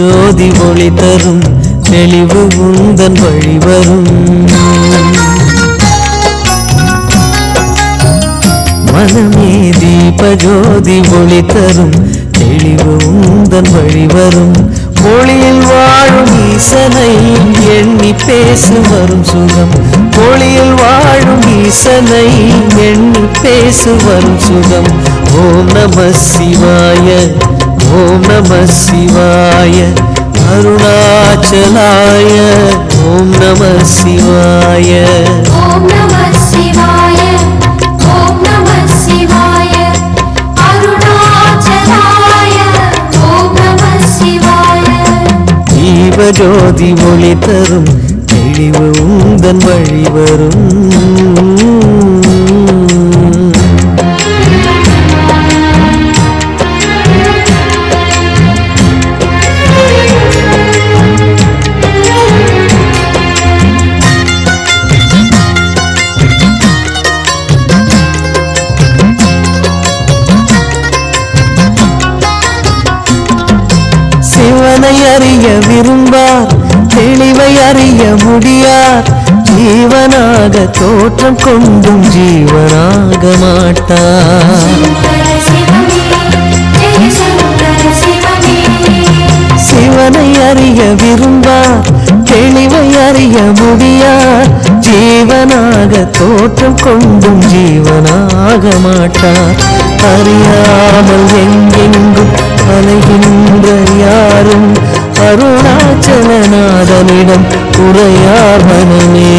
ஜோதி ஒளி தரும் தெளிவு உந்தன் வழிவரும் மனமே தீப ஜோதி ஒளி தரும் தெளிவு உந்தன் வழிவரும் மொழியில் வாழும் ஈசனை எண்ணி பேசு வரும் சுகம். மொழியில் வாழும் ஈசனை எண்ணி பேசு வரும் சுகம். ஓம் நம சிவாய ஓம் நம சிவாய அருணாச்சலாய ஓம் நம சிவாய. ஓம் நம சிவாய ஓம் நம சிவாய அருணாச்சலாய ஓம் நம சிவாய. தீபஜோதி ஒளி தரும் தெளிவு உந்தன் வழி வரும். ஞானத்தை அறிய விரும்பார் தெளிவை அறிய முடியார். ஜீவனாக தோற்றம் கொண்டும் ஜீவனாக மாட்டார். சிவனை அறிய விரும்பார் தெளிவை அறிய முடியார். ஜீவனாக தோற்றம் கொண்டும் ஜீவனாக மாட்டார். அறியாமல் எங்கெங்கும் அலைகின்ற யாரும் அருணாச்சலநாதனிடம் உரையார் மனமே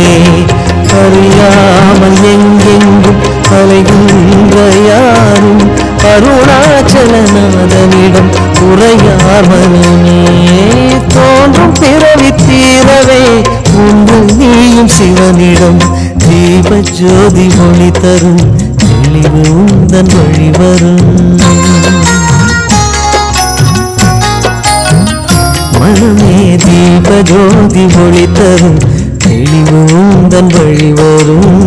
அறியாமல் எங்கெங்கும் அலைகின்ற யாரும் அருணாச்சலநாதனிடம் உரையார் மனமே தோன்றும் பிறவி தீரவே சிவனிடம் தீப ஜோதி மொழி தரும் தெளிவு உந்தன் வழி தீப ஜோதி ஒளி தரும் தெளிவு உந்தன் வழி வரும்.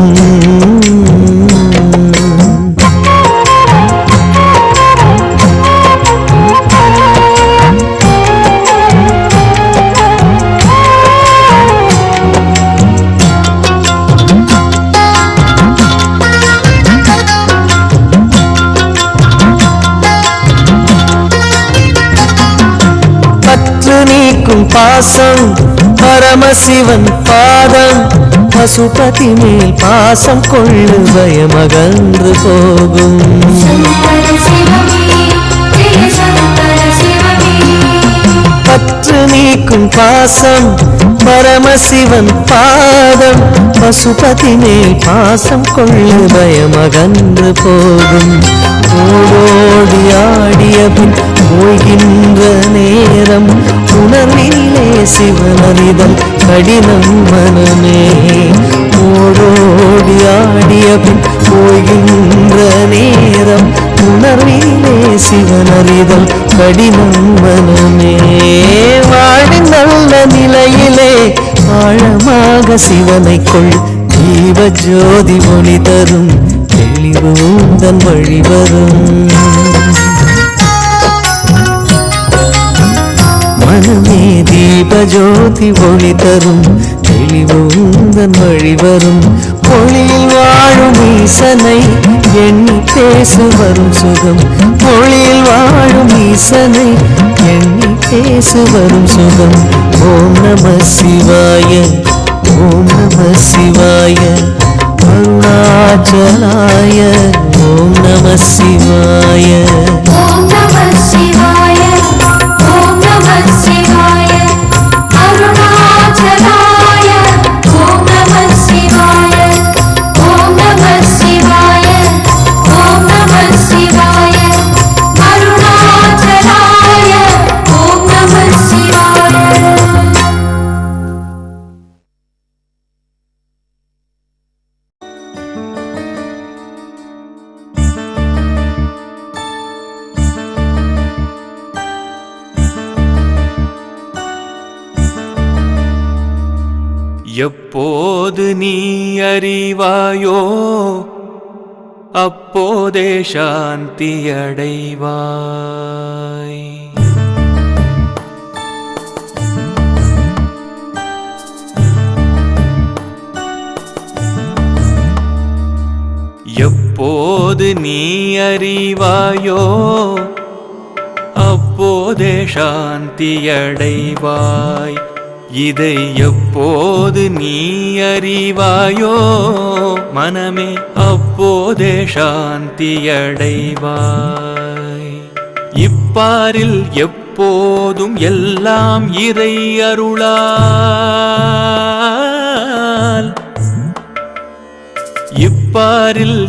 நீக்கும் பாசம் பரமசிவன் பாதம் பசுபதி மேல் பாசம் கொள்ளு பயமகன்று போகும். பற்று நீக்கும் பாசம் பரமசிவன் பாதம் பசுபதி மேல் பாசம் கொள்ளு பயமகன்று போகும். ஓடோடி ஆடிய பின் ஓய்கின்ற நேரம் உணர்விலே சிவனரிதம் கடினம் மனமே. ஓடோடி ஆடிய பின் ஓய்கின்ற நேரம் உணர்விலே சிவனறிதல் கடினம் மனமே. வாழின் நல்ல நிலையிலே ஆழமாக சிவனை கொள் ஜீவ ஜோதி மொழி தரும் தெளிவும் தன் வழி மனமே தீபஜோதி ஒளி தரும். தெளிவு வழிவரும் மொழியில் வாழும் ஈசனை எண்ணி பேசு வரும் சுகம். மொழியில் வாழும் ஈசனை எண்ணி பேசு வரும் சுகம். ஓம் நம சிவாய ஓம் நம சிவாய. அருணாச்சலாய ஓம் நம சிவாய. எப்போது நீ அறிவாயோ அப்போதே சாந்தியடைவாய் எப்போது நீ அறிவாயோ அப்போதே சாந்தியடைவாய் இதை எப்போது நீ அறிவாயோ? மனமே அப்போதே சாந்தியடைவாய். இப்பாரில் எப்போதும் எல்லாம் இறை அருளால். இப்பாரில்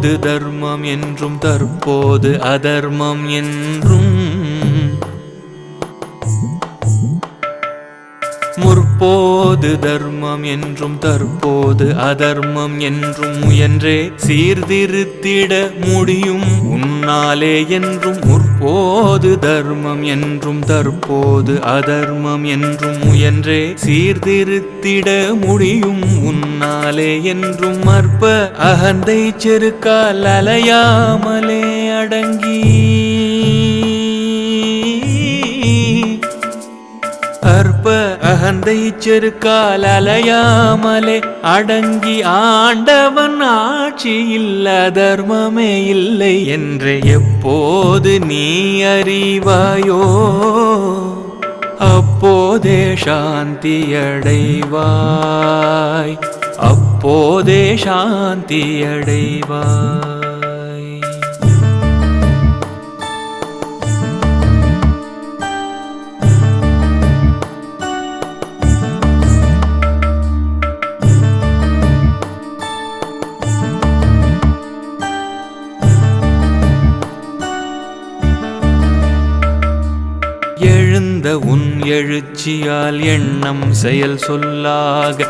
முற்போது தர்மம் என்றும் தற்போது அதர்மம் என்றும். முற்போது தர்மம் என்றும் தற்போது அதர்மம் என்றும். முயன்றே சீர்திருத்திட முடியும். உன் முன்னாலே என்றும் முற்போது தர்மம் என்றும் தற்போது அதர்மம் என்றும் முயன்றே சீர்திருத்திட முடியும் உன்னாலே என்றும் மற்ப அகந்தை செருக்கால் அலையாமலே அடங்கி. அகந்தை செருக்கால் அலையாமலே அடங்கி ஆண்டவன் ஆட்சியில் அதர்மமே இல்லை என்று எப்போது நீ அறிவாயோ அப்போதே சாந்தி அடைவாய் அப்போதே சாந்தி அடைவாய். எழுந்த உன் எழுச்சியால் எண்ணம் செயல் சொல்லாக.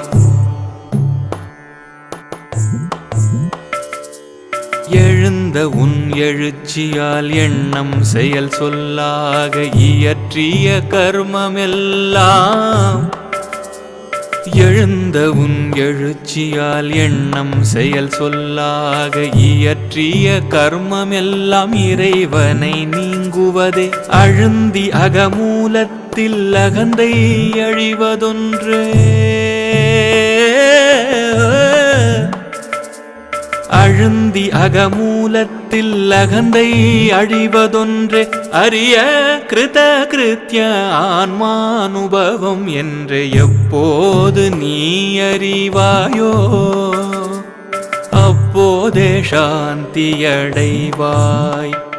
எழுந்த உன் எழுச்சியால் எண்ணம் செயல் சொல்லாக. இயற்றிய கர்மமெல்லாம் எழுந்த உன் எழுச்சியால் எண்ணம் செயல் சொல்லாக இயற்றிய கர்மமெல்லாம் இறைவனை நீங்குவதே. அழுந்தி அகமூலத்தில் அகந்தை அழிவதொன்றே. அழுந்தி அகமூ மூலத்தில் அகந்தை அழிவதொன்றே அரிய கிருத கிருத்திய ஆன்மானுபவம் என்று எப்போது நீ அறிவாயோ அப்போதே சாந்தியடைவாய்.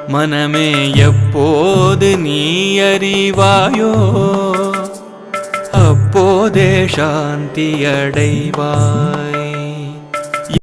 மனமே எப்போது நீ அறிவாயோ அப்போதே சாந்தியடைவாய்.